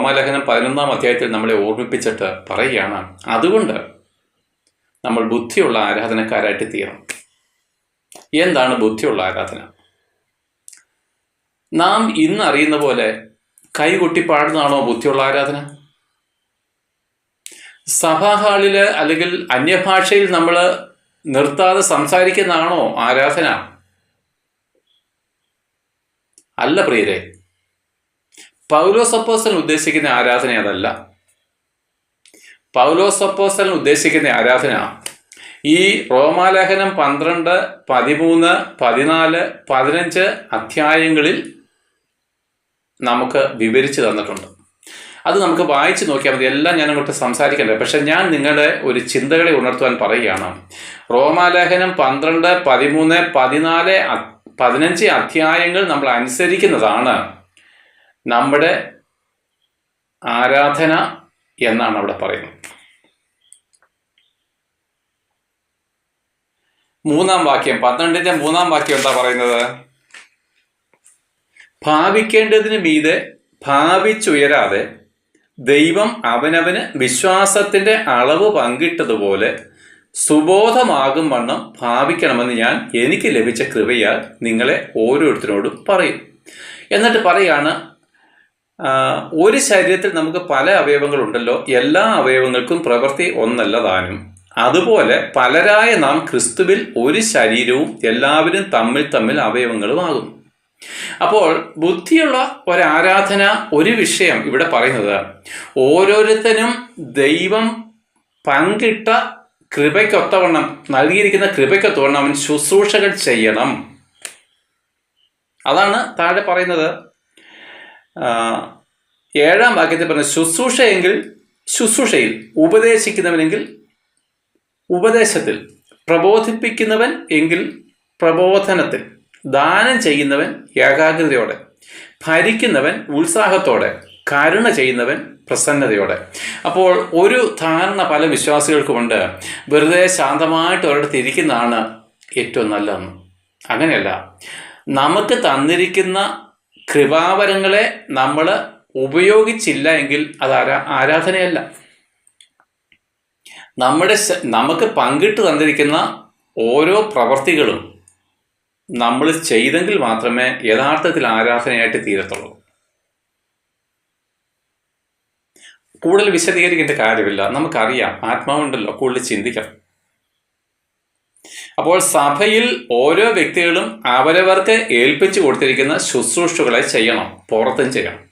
റോമാലേഖനം പതിനൊന്നാം അധ്യായത്തിൽ നമ്മളെ ഓർമ്മിപ്പിച്ചിട്ട് പറയുകയാണ് അതുകൊണ്ട് നമ്മൾ ബുദ്ധിയുള്ള ആരാധനക്കാരായിട്ട് തീരണം. എന്താണ് ബുദ്ധിയുള്ള ആരാധന? നാം ഇന്ന് അറിയുന്ന പോലെ കൈകൊട്ടി പാടുന്നതാണോ ബുദ്ധിയുള്ള ആരാധന? സഭാ അല്ലെങ്കിൽ അന്യഭാഷയിൽ നമ്മൾ നിർത്താതെ സംസാരിക്കുന്നതാണോ ആരാധന? അല്ല പ്രിയരെ പൗലോസപ്പോസൻ ഉദ്ദേശിക്കുന്ന ആരാധന അതല്ല. പൗലോസപ്പോസൻ ഉദ്ദേശിക്കുന്ന ആരാധന ഈ റോമാലേഖനം പന്ത്രണ്ട് പതിമൂന്ന് പതിനാല് പതിനഞ്ച് അധ്യായങ്ങളിൽ നമുക്ക് വിവരിച്ചു തന്നിട്ടുണ്ട്. അത് നമുക്ക് വായിച്ചു നോക്കിയാൽ മതി. എല്ലാം ഞാൻ അങ്ങോട്ട് സംസാരിക്കണ്ട. പക്ഷെ ഞാൻ നിങ്ങളുടെ ഒരു ചിന്തകളെ ഉണർത്തുവാൻ പറയുകയാണ്. റോമാലേഖനം പന്ത്രണ്ട് പതിമൂന്ന് പതിനാല് പതിനഞ്ച് അധ്യായങ്ങൾ നമ്മൾ അനുസരിക്കുന്നതാണ്. നമ്മുടെ ആരാധന എന്നാണ് അവിടെ പറയുന്നത്. മൂന്നാം വാക്യം പന്ത്രണ്ടിന്റെ മൂന്നാം വാക്യം എന്താ പറയുന്നത്? ഭാവിക്കേണ്ടതിന് മീതെ ഭാവിച്ചുയരാതെ ദൈവം അവനവന് വിശ്വാസത്തിന്റെ അളവ് പങ്കിട്ടതുപോലെ സുബോധമാകും വണ്ണം ഭാവിക്കണമെന്ന് ഞാൻ എനിക്ക് ലഭിച്ച കൃപയാൽ നിങ്ങളെ ഓരോരുത്തരോടും പറയും. എന്നിട്ട് പറയാണ് ഒരു ശരീരത്തിൽ നമുക്ക് പല അവയവങ്ങളുണ്ടല്ലോ. എല്ലാ അവയവങ്ങൾക്കും പ്രവൃത്തി ഒന്നല്ല താനും അതുപോലെ പലരായ നാം ക്രിസ്തുവിൽ ഒരു ശരീരവും എല്ലാവരും തമ്മിൽ തമ്മിൽ അവയവങ്ങളുമാകും അപ്പോൾ ബുദ്ധിയുള്ള ഒരാരാധന ഒരു വിഷയം ഇവിടെ പറയുന്നത് ഓരോരുത്തരും ദൈവം പങ്കിട്ട കൃപയ്ക്കൊത്തവണ്ണം നൽകിയിരിക്കുന്ന കൃപയ്ക്കൊത്തവണ്ണം അവൻ ശുശ്രൂഷകൾ ചെയ്യണം. അതാണ് താഴെ പറയുന്നത്. ഏഴാം വാക്യത്തിൽ പറഞ്ഞ ശുശ്രൂഷയെങ്കിൽ ശുശ്രൂഷയിൽ ഉപദേശിക്കുന്നവനെങ്കിൽ ഉപദേശത്തിൽ പ്രബോധിപ്പിക്കുന്നവൻ എങ്കിൽ പ്രബോധനത്തിൽ ദാനം ചെയ്യുന്നവൻ ഏകാഗ്രതയോടെ ഭരിക്കുന്നവൻ ഉത്സാഹത്തോടെ കരുണ ചെയ്യുന്നവൻ പ്രസന്നതയോടെ. അപ്പോൾ ഒരു ധാരണ പല വിശ്വാസികൾക്കുമുണ്ട്. വെറുതെ ശാന്തമായിട്ട് ഒരിടത്ത് ഇരിക്കുന്നതാണ് ഏറ്റവും നല്ലതെന്ന്. അങ്ങനെയല്ല. നമുക്ക് തന്നിരിക്കുന്ന കൃപാവരങ്ങളെ നമ്മൾ ഉപയോഗിച്ചില്ല എങ്കിൽ അത് ആരാ ആരാധനയല്ല. നമ്മുടെ നമുക്ക് പങ്കിട്ട് തന്നിരിക്കുന്ന ഓരോ പ്രവർത്തികളും നമ്മൾ ചെയ്തെങ്കിൽ മാത്രമേ യഥാർത്ഥത്തിൽ ആരാധനയായിട്ട് തീരത്തുള്ളൂ. കൂടുതൽ വിശദീകരിക്കേണ്ട കാര്യമില്ല. നമുക്കറിയാം ആത്മാവുണ്ടല്ലോ കൂടുതൽ ചിന്തിക്കണം. അപ്പോൾ സഭയിൽ ഓരോ വ്യക്തികളും അവരവർക്ക് ഏൽപ്പിച്ചു കൊടുത്തിരിക്കുന്ന ശുശ്രൂഷകളെ ചെയ്യണം പുറത്തും ചെയ്യണം.